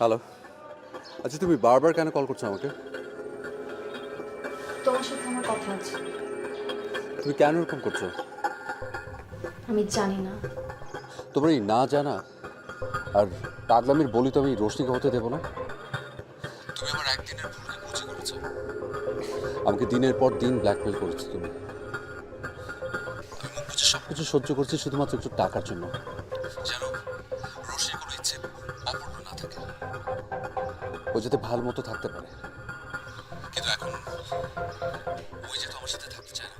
Hello আচ্ছা তুমি বারবার কেন কল করছ আমাকে? তোমার সাথে আমার কথা আছে। তুমি কেন এরকম করছ? আমি জানি না। তোমার এই না জানা আর পাগলামির বলি তো আমি রোশনিকে হতে দেবো না। তুমি আমার একদিনের ভুলকে বুঝে করেছ। আমাকে দিনের পর দিন ব্ল্যাকমেল করেছ তুমি। মুখ সব কিছু সহ্য করছি শুধুমাত্র একটু টাকার জন্য। অপূর্ণ না থাকে। ও যাতে ভালো মতো থাকতে পারে। কিন্তু এখন ওই যে তো আমার সাথে থাকতে চায় না।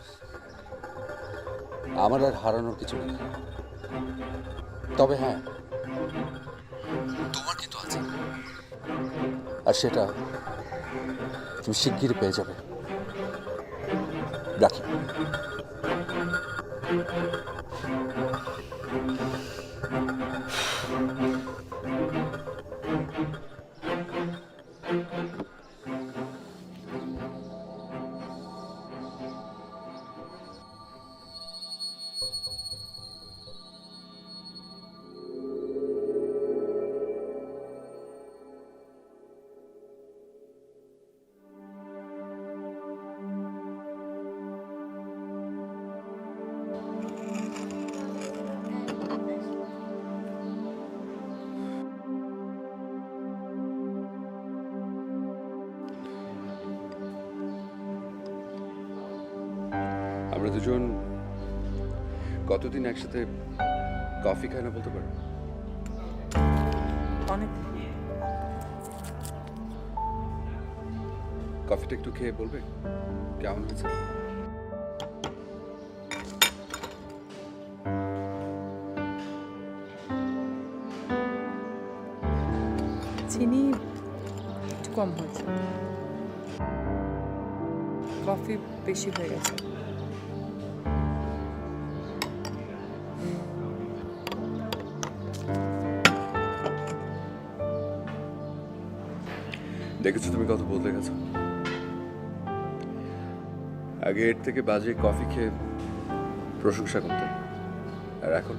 আমার আর হারানোর কিছু নেই। তবে হ্যাঁ তোমার কিন্তু আছে। আর সেটা তুমি শিগগিরই পেয়ে যাবে। রাখি। আমরা দুজন কতদিন একসাথে কফি খাই না বলতে পারো? অনেক কফিটা একটু খেয়ে বলবে? কেমন হয়েছে? চিনি একটু কম হয়েছে। কফি বেশি হয়ে গেছে। দেখেছ তুমি কত বদলে গেছো? আগে এর থেকে বাজে কফি খেয়ে প্রশংসা করতে। আর এখন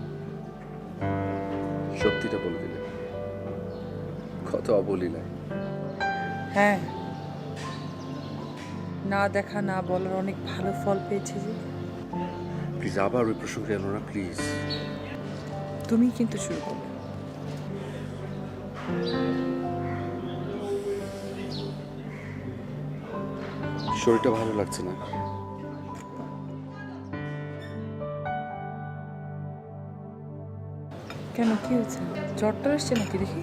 সত্যিটা বলে দিলে। কত অবলীলায় হ্যাঁ। না দেখা না বলার অনেক ভালো ফল পেয়েছি যে। প্লিজ আবার ওই প্রসঙ্গে এলো না প্লিজ তুমি কিন্তু শুরু করবে শরীরটা ভালো লাগছে না। কেন কি হয়েছে? জ্বরটা আসছে নাকি দেখি?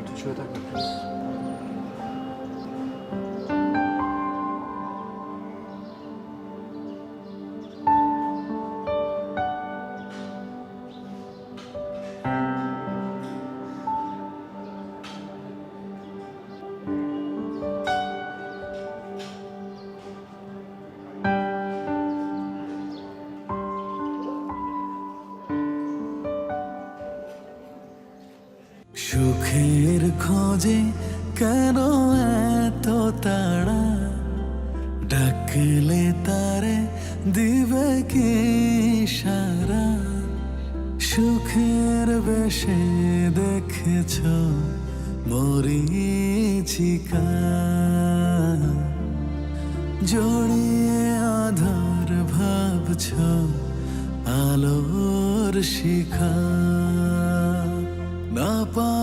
একটু ছুঁয়ে থাকবে খোঁজে কেন এত তাড়া ডাকলে তারে দিবে কি সারা সুখের বেশে দেখেছ মরিচিকা জড়িয়ে আধার ভাবছ আলোর শিখা না পাওয়ার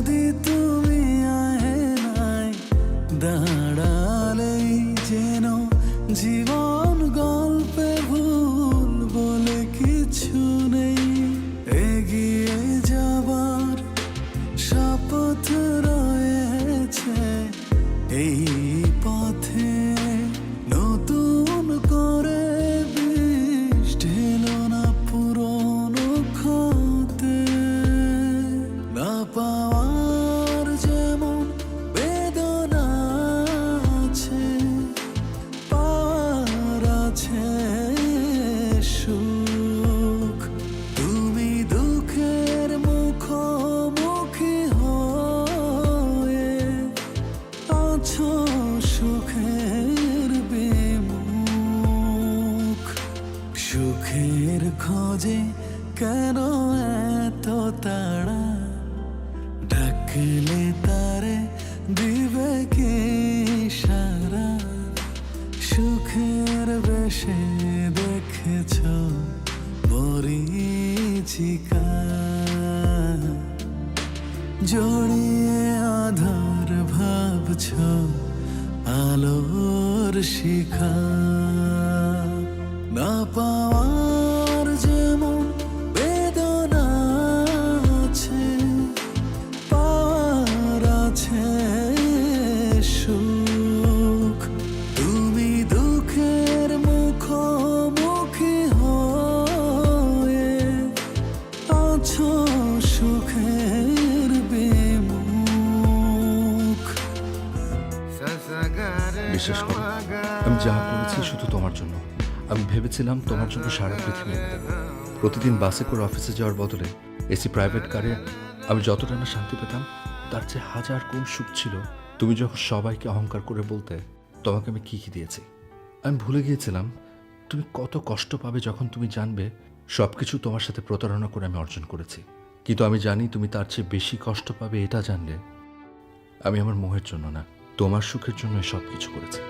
যদি তুমি আয়নায় দাঁড়ালেই যেন জীবন গল্পে ভুল বলে কিছু নেই। এগিয়ে যাবার শপথ রয়েছে, এই সুখের খোঁজে কেন এত তাড়া? ডাকলে তারে দিবে কে সারা? সুখের বেশে দেখেছ মরিচিকা জড়িয়ে আধার ভাবছ আলোর শিখা। না পাওয়ার যেমন বেদনা আছে পাওয়ার আছে সুখ। তুমি দুঃখের মুখোমুখি হয়ে আছো সুখের বিমুখ। বিশ্বাস করো আমি যা করেছি শুধু তোমার জন্য। আমি ভেবেছিলাম তোমার জন্য সারা পৃথিবী। প্রতিদিন বাসে করে অফিসে যাওয়ার বদলে এসি প্রাইভেট কারে আমি যতটা না শান্তি পেতাম, তার চেয়ে হাজার গুণ সুখ ছিল। তুমি যখন সবাইকে অহংকার করে বলতে তোমাকে আমি কি কি দিয়েছি? আমি ভুলে গিয়েছিলাম, তুমি কত কষ্ট পাবে যখন তুমি জানবে সব কিছু তোমার সাথে প্রতারণা করে আমি অর্জন করেছি। কিন্তু আমি জানি তুমি তার চেয়ে বেশি কষ্ট পাবে এটা জানলে আমি আমার মোহের জন্য না, তোমার সুখের জন্য সব কিছু করেছি।